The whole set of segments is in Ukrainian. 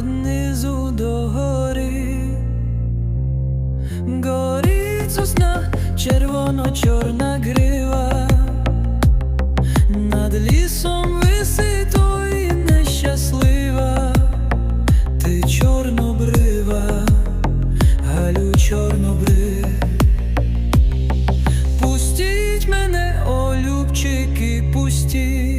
Однизу до гори горить сосна, червоно-чорна грива, над лісом виситої нещаслива, ти чорнобрива, галю чорнобрив, пустіть мене, о любчики, пустіть.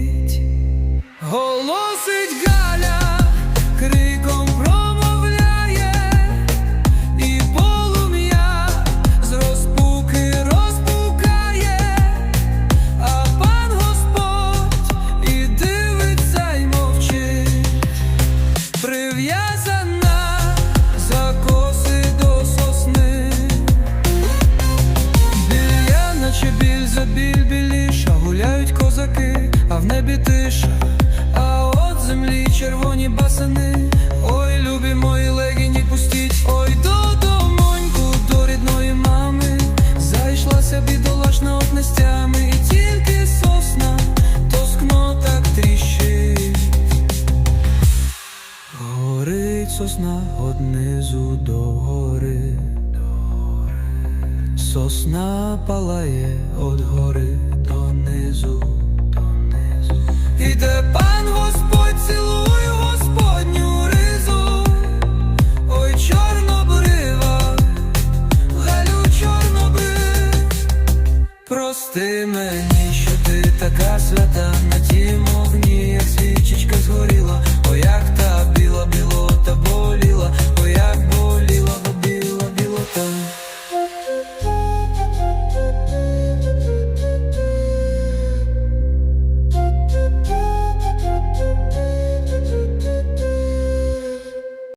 Прив'язана за коси до сосни. Біля, наче біль за біль біліша, гуляють козаки, а в небі тиша, сосна однизу до гори. Сосна палає од гори донизу, донизу. Іде пан Господь, цілує Господню ризу. Ой, чорнобрива, Галю чорнобрив. Прости мені, що ти така свята на тім